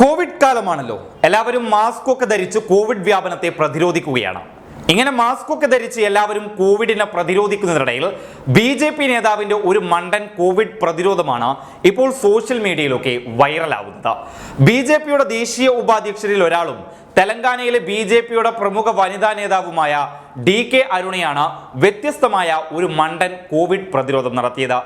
Covid കാലമാണല്ലോ. എല്ലാവരും mask ഒക്കെ ധരിച്ച് കോവിഡ് വ്യാപനത്തെ പ്രതിരോധിക്കുകയാണ്. ഇങ്ങനെ മാസ്ക് ഒക്കെ ധരിച്ച് എല്ലാവരും കോവിഡിനെ പ്രതിരോധിക്കുന്നതിനിടയിൽ ബി ജെ പി നേതാവിന്റെ ഒരു മണ്ടൻ കോവിഡ് പ്രതിരോധമാണ് ഇപ്പോൾ സോഷ്യൽ മീഡിയയിലൊക്കെ വൈറലാവുന്നത്. ബി ജെ പിയുടെ ദേശീയ ഉപാധ്യക്ഷരിൽ ഒരാളും തെലങ്കാനയിലെ ബി ജെ പിയുടെ പ്രമുഖ വനിതാ നേതാവുമായ ഡി കെ അരുണയാണ് വ്യത്യസ്തമായ ഒരു മണ്ടൻ കോവിഡ് പ്രതിരോധം നടത്തിയത്.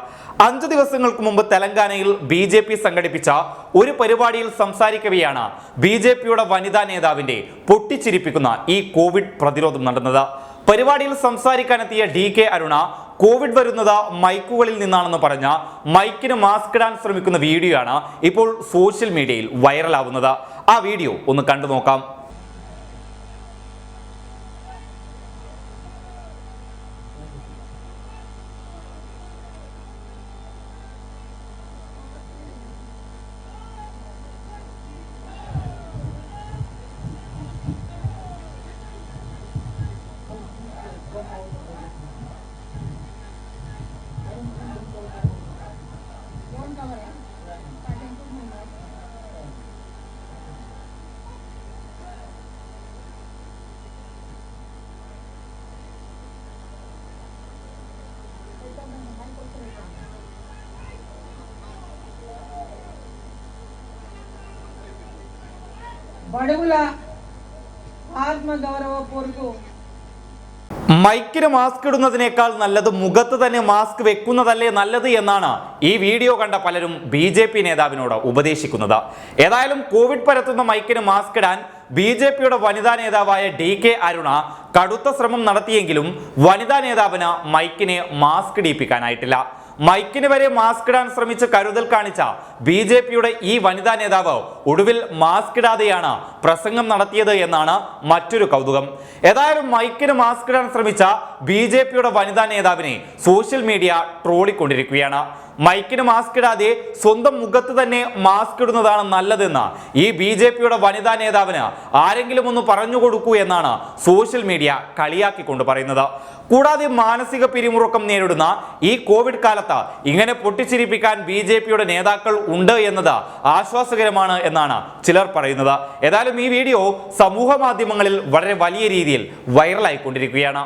അഞ്ചു ദിവസങ്ങൾക്ക് മുമ്പ് തെലങ്കാനയിൽ ബി ജെ പി സംഘടിപ്പിച്ച ഒരു പരിപാടിയിൽ സംസാരിക്കവെയാണ് ബി ജെ പിയുടെ വനിതാ നേതാവിന്റെ പൊട്ടിച്ചിരിപ്പിക്കുന്ന ഈ കോവിഡ് പ്രതിരോധം നടന്നത്. പരിപാടിയിൽ സംസാരിക്കാനെത്തിയ ഡി കെ അരുണ കോവിഡ് വരുന്നത് മൈക്കുകളിൽ നിന്നാണെന്ന് പറഞ്ഞ മൈക്കിന് മാസ്ക് ഇടാൻ ശ്രമിക്കുന്ന വീഡിയോ ആണ് ഇപ്പോൾ സോഷ്യൽ മീഡിയയിൽ വൈറലാവുന്നത്. ആ വീഡിയോ ഒന്ന് കണ്ടു നോക്കാം. బడుగుల ఆత్మగౌరవపూర్వక മൈക്കിന് മാസ്ക് ഇടുന്നതിനേക്കാൾ നല്ലത് മുഖത്ത് തന്നെ മാസ്ക് വെക്കുന്നതല്ലേ നല്ലത് എന്നാണ് ഈ വീഡിയോ കണ്ട പലരും ബി ജെ പി നേതാവിനോട് ഉപദേശിക്കുന്നത് ഏതായാലും കോവിഡ് പരത്തുന്ന മൈക്കിന് മാസ്ക് ഇടാൻ ബി ജെ പിയുടെ വനിതാ നേതാവായ ഡി കെ അരുണ കടുത്ത ശ്രമം നടത്തിയെങ്കിലും വനിതാ നേതാവിന് മൈക്കിനെ മാസ്ക് ഇടിപ്പിക്കാനായിട്ടില്ല മൈക്കിന് വരെ മാസ്ക് ഇടാൻ ശ്രമിച്ച് കരുതൽ കാണിച്ച ബി ജെ പിയുടെ ഈ വനിതാ നേതാവ് ഒടുവിൽ മാസ്ക് ഇടാതെയാണ് പ്രസംഗം നടത്തിയത് എന്നാണ് മറ്റൊരു കൗതുകം. ഏതായാലും മൈക്കിന് മാസ്ക് ഇടാൻ ശ്രമിച്ച ബി ജെ പിയുടെ വനിതാ നേതാവിനെ സോഷ്യൽ മീഡിയ ട്രോളിക്കൊണ്ടിരിക്കുകയാണ്. മൈക്കിന് മാസ്ക് ഇടാതെ സ്വന്തം മുഖത്ത് തന്നെ മാസ്ക് ഇടുന്നതാണ് നല്ലതെന്ന് ഈ ബി ജെ പിയുടെ വനിതാ നേതാവിന് ആരെങ്കിലും ഒന്ന് പറഞ്ഞു കൊടുക്കൂ എന്നാണ് സോഷ്യൽ മീഡിയ കളിയാക്കിക്കൊണ്ട് പറയുന്നത്. കൂടാതെ മാനസിക പിരിമുറുക്കം നേരിടുന്ന ഈ കോവിഡ് കാലത്ത് ഇങ്ങനെ പൊട്ടിച്ചിരിപ്പിക്കാൻ ബി നേതാക്കൾ ഉണ്ട് എന്നത് ആശ്വാസകരമാണ് എന്നാണ് ചിലർ പറയുന്നത്. ഏതായാലും ഈ വീഡിയോ സമൂഹ മാധ്യമങ്ങളിൽ വളരെ വലിയ രീതിയിൽ വൈറലായിക്കൊണ്ടിരിക്കുകയാണ്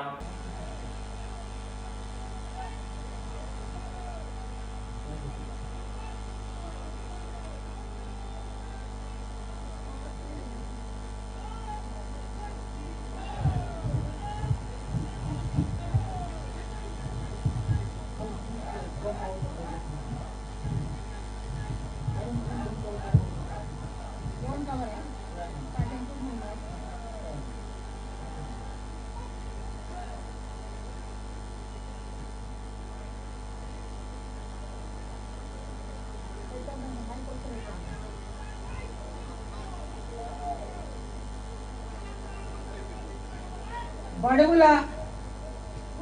బడుగుల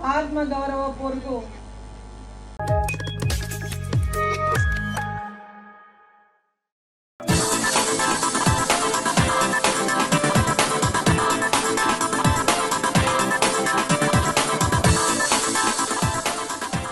ఆత్మగౌరవపూర్వక